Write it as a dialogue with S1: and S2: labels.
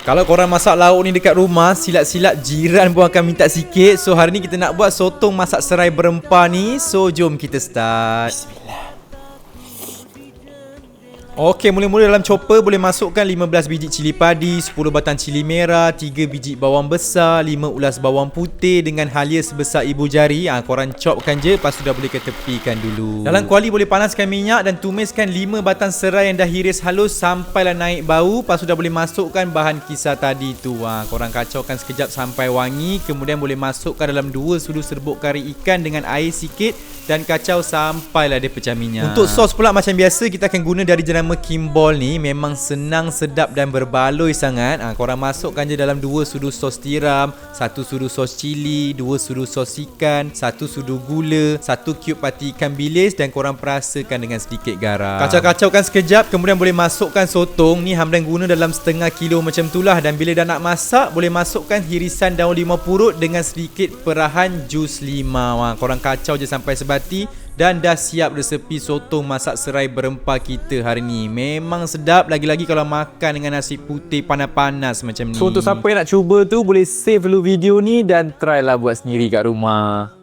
S1: Kalau korang masak lauk ni dekat rumah Silap-silap jiran pun akan minta sikit. So hari ni kita nak buat sotong masak serai berempah ni. So jom kita start. Bismillah Okey, mula-mula dalam chopper boleh masukkan 15 biji cili padi, 10 batang cili merah, 3 biji bawang besar, 5 ulas bawang putih dengan halia sebesar ibu jari. Ah ha, korang chopkan je, lepas tu dah boleh ketepikan dulu. Dalam kuali boleh panaskan minyak dan tumiskan 5 batang serai yang dah hiris halus sampailah naik bau. Lepas tu dah boleh masukkan bahan kisar tadi tu. Ha, korang kacaukan sekejap sampai wangi. Kemudian boleh masukkan dalam 2 sudu serbuk kari ikan dengan air sikit dan kacau sampailah dia pecah minyak. Untuk sos pula macam biasa kita akan guna dari jenama Kimball ni memang senang, sedap dan berbaloi sangat. Ha, korang masukkan je dalam 2 sudu sos tiram, 1 sudu sos cili, 2 sudu sos ikan, 1 sudu gula, 1 cube pati ikan bilis dan korang perasakan dengan sedikit garam. Kacau-kacaukan sekejap kemudian boleh masukkan sotong ni Hamdan guna dalam setengah kilo macam tu lah dan bila dah nak masak boleh masukkan hirisan daun lima purut dengan sedikit perahan jus limau. Ha, korang kacau je sampai sebati dan dah siap resepi sotong masak serai berempah kita hari ni. Memang sedap lagi-lagi kalau makan dengan nasi putih panas-panas macam ni.
S2: So untuk siapa yang nak cuba tu boleh save dulu video ni dan try lah buat sendiri kat rumah.